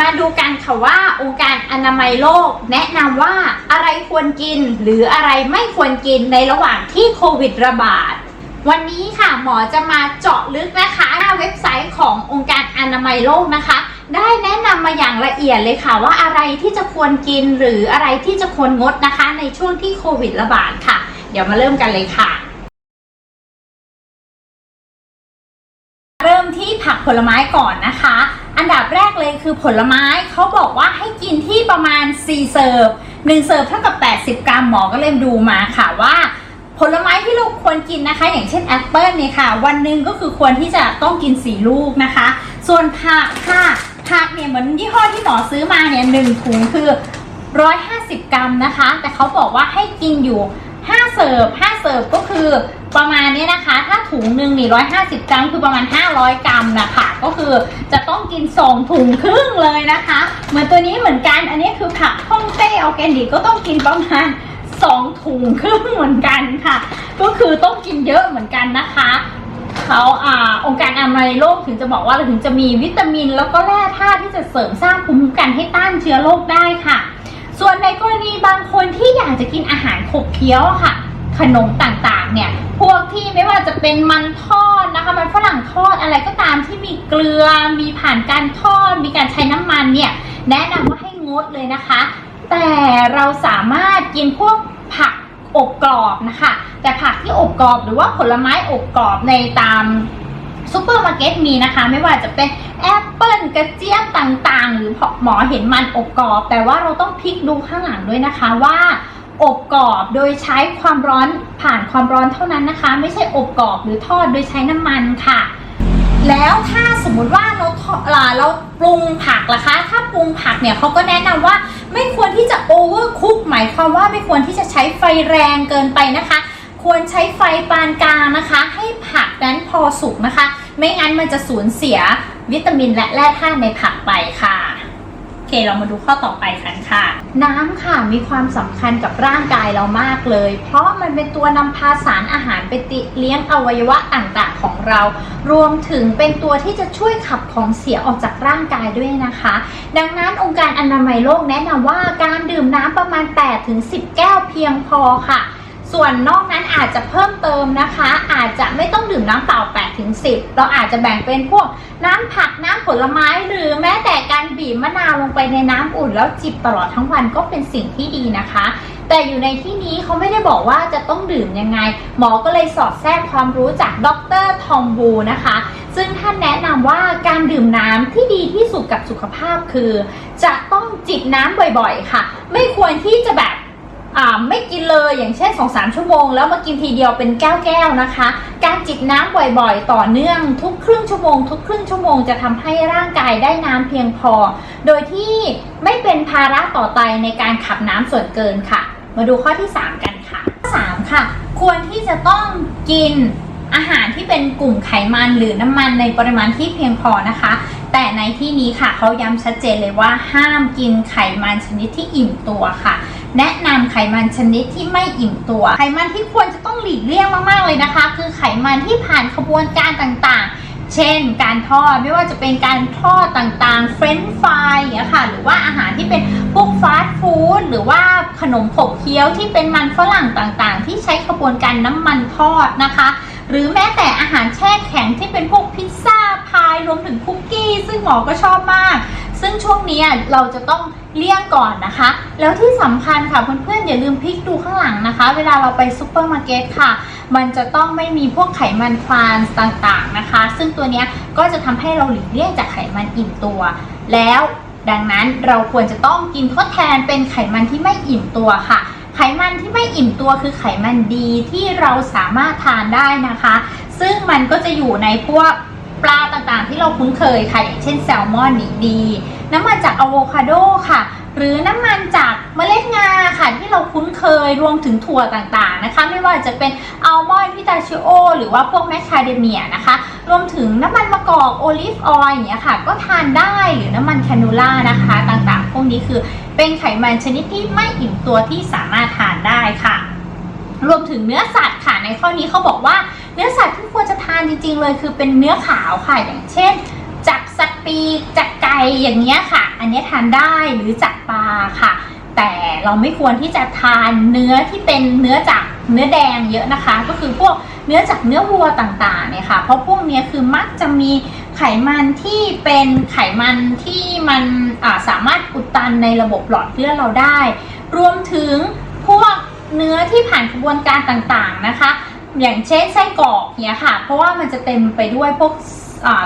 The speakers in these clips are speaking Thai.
มาดูกันค่ะว่าองค์การอนามัยโลก แนะนำว่าอะไรควรกินหรืออะไรไม่ควรกินในระหว่างที่โควิดระบาด วันนี้ค่ะหมอจะมาเจาะลึกนะคะหน้าเว็บไซต์ขององค์การอนามัยโลกนะคะ ได้แนะนำมาอย่างละเอียดเลยค่ะว่าอะไรที่จะควรกินหรืออะไรที่จะควรงดนะคะ ในช่วงที่โควิดระบาดค่ะ เดี๋ยวมาเริ่มกันเลยค่ะเริ่มที่ผักผลไม้ก่อนนะคะ อันดับแรกเลยคือผลไม้เขาบอกว่าให้กินที่ประมาณ 4 เสิร์ฟ1เสิร์ฟเท่ากับ 80 กรัมหมอก็เลยดูมาค่ะว่าผลไม้ที่เราควรกินนะคะ อย่างเช่นแอปเปิลเนี่ยค่ะ วันหนึ่งก็คือควรที่จะต้องกิน4ลูกนะคะ ส่วนผักค่ะผักเนี่ยเหมือนยี่ห้อที่หมอซื้อมาเนี่ยหนึ่งถุงคือ 150 กรัมนะคะ แต่เขาบอกว่าให้กินอยู่ 5 เสิร์ฟ5เสิร์ฟก็คือประมาณนี้นะคะ ถ้าถุงหนึ่งนี่150กรัมคือประมาณ 500 กรัมนะคะก็คือจะต้องกิน 2 ถุงครึ่งเลยนะคะ เหมือนตัวนี้เหมือนกันอันนี้คือผักฮ่องเต้ออแกนิกก็ต้องกินประมาณ2ถุงครึ่งเหมือนกันค่ะ ก็คือต้องกินเยอะเหมือนกันนะคะเขาอ่าองค์การอนามัยโลกถึงจะบอกว่าถึงจะมีวิตามิน แล้วก็แร่ธาตุที่จะเสริมสร้างภูมิคุ้มกันให้ต้านเชื้อโรคได้ค่ะ ส่วนในกรณีบางคนที่อยากจะกินอาหารขบเคี้ยวค่ะ ขนมต่างๆเนี่ยพวกที่ไม่ว่าจะเป็นมันทอดนะคะมันฝรั่งทอดอะไรก็ตามที่มีเกลือมีผ่านการทอด มีการใช้น้ำมันเนี่ยแนะนำว่าให้งดเลยนะคะ แต่เราสามารถกินพวกผักอบกรอบนะคะ แต่ผักที่อบกรอบหรือว่าผลไม้อบกรอบในตาม ซูเปอร์มาร์เก็ตมีนะคะ ไม่ว่าจะเป็นแอปเปิลกระเจี๊ยบต่างๆ หรือหมอเห็นมันอบกรอบ แต่ว่าเราต้องพลิกดูข้างหลังด้วยนะคะว่าอบกรอบโดยใช้ความร้อนผ่านความร้อนเท่านั้นนะคะ ไม่ใช่อบกรอบหรือทอดโดยใช้น้ำมันค่ะ แล้วถ้าสมมุติว่าเราทอเราเราปรุงผักล่ะคะ ถ้าปรุงผักเนี่ยเขาก็แนะนำว่าไม่ควรที่จะโอเวอร์คุกหมายความว่าไม่ควรที่จะใช้ไฟแรงเกินไปนะคะ ควรใช้ไฟปานกลางนะคะ ให้ผักนั้นพอสุกนะคะ ไม่งั้นมันจะสูญเสียวิตามินและแร่ธาตุในผักไปค่ะโอเคเรามาดูข้อต่อไปกันค่ะ น้ำค่ะมีความสำคัญกับร่างกายเรามากเลย เพราะมันเป็นตัวนำพาสารอาหารไปติเลี้ยงอวัยวะต่างๆของเรา รวมถึงเป็นตัวที่จะช่วยขับของเสียออกจากร่างกายด้วยนะคะ ดังนั้นองค์การอนามัยโลกแนะนำว่าการดื่มน้ำประมาณ 8-10 แก้วเพียงพอค่ะ ส่วนนอกนั้นอาจจะเพิ่มเติมนะคะ อาจจะไม่ต้องดื่มน้ำเปล่า8ถึง10 เราอาจจะแบ่งเป็นพวกน้ำผักน้ำผลไม้หรือแม้แต่การบีบมะนาวลงไปในน้ำอุ่น แล้วจิบตลอดทั้งวันก็เป็นสิ่งที่ดีนะคะ แต่อยู่ในที่นี้เขาไม่ได้บอกว่าจะต้องดื่มยังไง หมอก็เลยสอดแทรกความรู้จากดรทอมบูนะคะ ซึ่งท่านแนะนำว่าการดื่มน้ำที่ดีที่สุดกับสุขภาพคือ จะต้องจิบน้ำบ่อยๆ ค่ะ ไม่ควรที่จะแบบ อ่าไม่กินเลยอย่างเช่น 2-3 ชั่วโมง แล้วมากินทีเดียวเป็นแก้วๆนะคะ การจิบน้ำบ่อยๆ ต่อเนื่องทุกครึ่งชั่วโมง ทุกครึ่งชั่วโมงจะทำให้ร่างกายได้น้ำเพียงพอ โดยที่ไม่เป็นภาระต่อไตในการขับน้ำส่วนเกินค่ะ มาดูข้อที่ 3 กันค่ะข้อ3ค่ะ ควรที่จะต้องกินอาหารที่เป็นกลุ่มไขมันหรือน้ำมันในปริมาณที่เพียงพอนะคะ แต่ในที่นี้ค่ะเขาย้ำชัดเจนเลยว่าห้ามกินไขมันชนิดที่อิ่มตัวค่ะ แนะนำไขมันชนิดที่ไม่อิ่มตัว ไขมันที่ควรจะต้องหลีกเลี่ยงมากๆเลยนะคะ คือไขมันที่ผ่านขบวนการต่างๆ เช่น การทอดไม่ว่าจะเป็นการทอดต่างๆ เฟรนช์ฟรายอย่างเงี้ยค่ะหรือว่าอาหารที่เป็นพวกฟาสต์ฟู้ดหรือว่าขนมขบเคี้ยวที่เป็นมันฝรั่งต่างๆ ที่ใช้ขบวนการน้ำมันทอดนะคะ หรือแม้แต่อาหารแช่แข็งที่เป็นพวกพิซซ่าพายรวมถึงคุกกี้ ซึ่งหมอก็ชอบมาก ซึ่งช่วงนี้เราจะต้องเลี่ยงก่อนนะคะ แล้วที่สำคัญค่ะเพื่อนๆอย่าลืมพลิกดูข้างหลังนะคะ เวลาเราไปซูเปอร์มาร์เก็ตค่ะ มันจะต้องไม่มีพวกไขมันทรานส์ต่างๆนะคะ ซึ่งตัวนี้ก็จะทำให้เราหลีกเลี่ยงจากไขมันอิ่มตัว แล้วดังนั้นเราควรจะต้องกินทดแทนเป็นไขมันที่ไม่อิ่มตัวค่ะ ไขมันที่ไม่อิ่มตัวคือไขมันดีที่เราสามารถทานได้นะคะ ซึ่งมันก็จะอยู่ในพวก ปลาต่างๆ ที่เราคุ้นเคยค่ะอย่างเช่นแซลมอนนี่ดี น้ำมันจากอะโวคาโดค่ะ หรือน้ำมันจากเมล็ดงาค่ะที่เราคุ้นเคยรวมถึงถั่วต่างๆนะคะ ไม่ว่าจะเป็นอัลมอนด์พิตาชิโอ หรือว่าพวกแมคคาเดเมียนะคะ รวมถึงน้ำมันมะกอกโอลิฟออยล์อย่างเงี้ยค่ะ ก็ทานได้หรือน้ำมันแคนูล่านะคะ ต่างๆ พวกนี้คือเป็นไขมันชนิดที่ไม่อิ่มตัวที่สามารถทานได้ค่ะ รวมถึงเนื้อสัตว์ค่ะในข้อนี้เขาบอกว่า เนื้อสัตว์ที่ควรจะทานจริง ๆ เลย คือเป็นเนื้อขาวค่ะ อย่างเช่น จากสัตว์ปีกจากไก่อย่างเงี้ยค่ะ อันเนี้ยทานได้หรือจากปลาค่ะ แต่เราไม่ควรที่จะทานเนื้อที่เป็นเนื้อจากเนื้อแดงเยอะนะคะ ก็คือพวกเนื้อจากเนื้อวัวต่างๆเนี่ยค่ะ เพราะพวกเนี้ยคือมักจะมีไขมันที่เป็นไขมันที่มันาสามารถอุดตันในระบบหลอดเลือดเราได้ รวมถึงพวกเนื้อที่ผ่านกระบวนการต่างๆนะคะ อย่างเช่นไส้กรอกเนี่ยค่ะ เพราะว่ามันจะเต็มไปด้วยพวก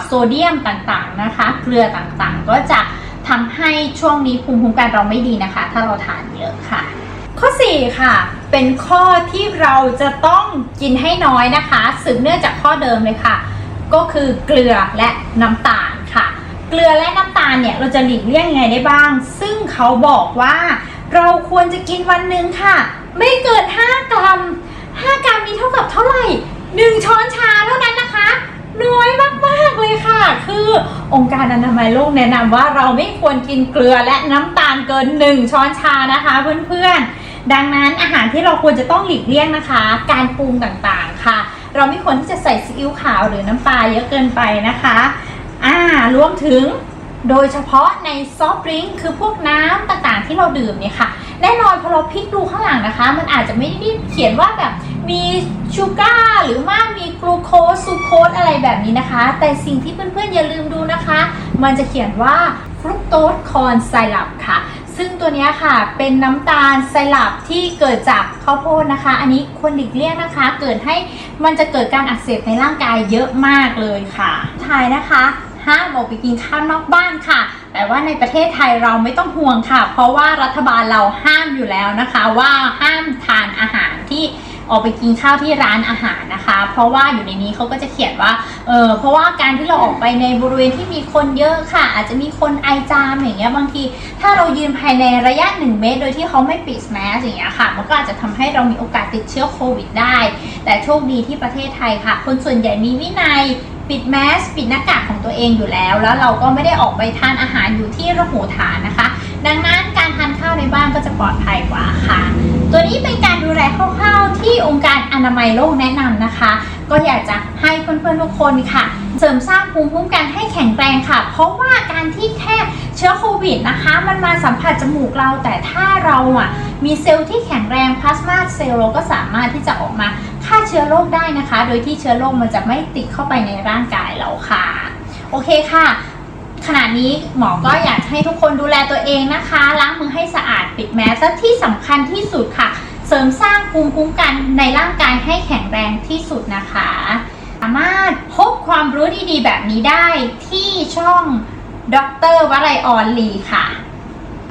โซเดียมต่างๆนะคะ เกลือต่างๆ ก็จะทำให้ช่วงนี้ภูมิคุ้มกันเราไม่ดีนะคะ ถ้าเราทานเยอะค่ะ ข้อ 4 ค่ะ เป็นข้อที่เราจะต้องกินให้น้อยนะคะ สืบเนื่องจากข้อเดิมเลยค่ะ ก็คือเกลือและน้ำตาลค่ะ เกลือและน้ำตาลเนี่ยเราจะหลีกเลี่ยงยังไงได้บ้าง ซึ่งเขาบอกว่า เราควรจะกินวันหนึ่งค่ะ ไม่เกิน 5 กรัม 5 กรัมนี้เท่ากับเท่าไหร่ 1 ช้อนชาเท่านั้นนะคะ น้อยมากๆเลยค่ะ คือองค์การอนามัยโลกแนะนำว่าเราไม่ควรกินเกลือและน้ำตาลเกิน 1 ช้อนชานะคะ เพื่อนๆ ดังนั้นอาหารที่เราควรจะต้องหลีกเลี่ยงนะคะ การปรุงต่างๆค่ะ เราไม่ควรที่จะใส่ซีอิ๊วขาวหรือน้ำปลาเยอะเกินไปนะคะอ่ารวมถึงโดยเฉพาะในซอฟต์ดริงก์คือพวกน้ำต่างๆที่เราดื่มเนี่ยค่ะ แน่นอนพอเราพลิกดูข้างหลังนะคะ มันอาจจะไม่ได้เขียนว่าแบบ มีชูการ์หรือว่ามีกลูโคสซูโคสอะไรแบบนี้นะคะ แต่สิ่งที่เพื่อนๆอย่าลืมดูนะคะ มันจะเขียนว่าฟรุกโตสคอนไซรัปค่ะ ซึ่งตัวนี้ค่ะเป็นน้ำตาลไซรัปที่เกิดจากข้าวโพดนะคะ อันนี้ควรหลีกเลี่ยงนะคะ เกิดให้มันจะเกิดการอักเสบในร่างกายเยอะมากเลยค่ะท้ายนะคะห้ามออกไปกินข้าวนอกบ้านค่ะ แต่ว่าในประเทศไทยเราไม่ต้องห่วงค่ะ เพราะว่ารัฐบาลเราห้ามอยู่แล้วนะคะ ว่าห้ามทานอาหารที่ ออกไปกินข้าวที่ร้านอาหารนะคะ เพราะว่าอยู่ในนี้เขาก็จะเขียนว่าเออเพราะว่าการที่เราออกไปในบริเวณที่มีคนเยอะค่ะ อาจจะมีคนไอจามอย่างเงี้ยบางที ถ้าเรายืนภายในระยะ 1 เมตร โดยที่เขาไม่ปิดแมสอย่างเงี้ยค่ะมันก็อาจจะทำให้เรามีโอกาสติดเชื้อโควิดได้ แต่โชคดีที่ประเทศไทยค่ะ คนส่วนใหญ่มีวินัยปิดแมสปิดหน้ากากของตัวเองอยู่แล้ว แล้วเราก็ไม่ได้ออกไปทานอาหารอยู่ที่ระหูฐานนะคะ ดังนั้นการทานข้าวในบ้านก็จะปลอดภัยกว่าค่ะ ตัวนี้เป็นการดูแลคร่าวๆที่องค์การอนามัยโลกแนะนำนะคะ ก็อยากจะให้เพื่อนๆทุกคนค่ะ เสริมสร้างภูมิคุ้มกันให้แข็งแรงค่ะ เพราะว่าการที่แค่เชื้อโควิดนะคะ มันมาสัมผัสจมูกเราแต่ถ้าเราอะมีเซลล์ที่แข็งแรงพลาสมาเซลล์เราก็สามารถที่จะออกมาฆ่าเชื้อโรคได้นะคะ โดยที่เชื้อโรคมันจะไม่ติดเข้าไปในร่างกายเราค่ะ โอเคค่ะ ขณะนี้หมอก็อยากให้ทุกคนดูแลตัวเองนะคะ ล้างมือให้สะอาดปิดแมสและที่สำคัญที่สุดค่ะ เสริมสร้างภูมิคุ้มกันในร่างกายให้แข็งแรงที่สุดนะคะ สามารถพบความรู้ดีๆ แบบนี้ได้ที่ช่องดรวลัยออนลีค่ะ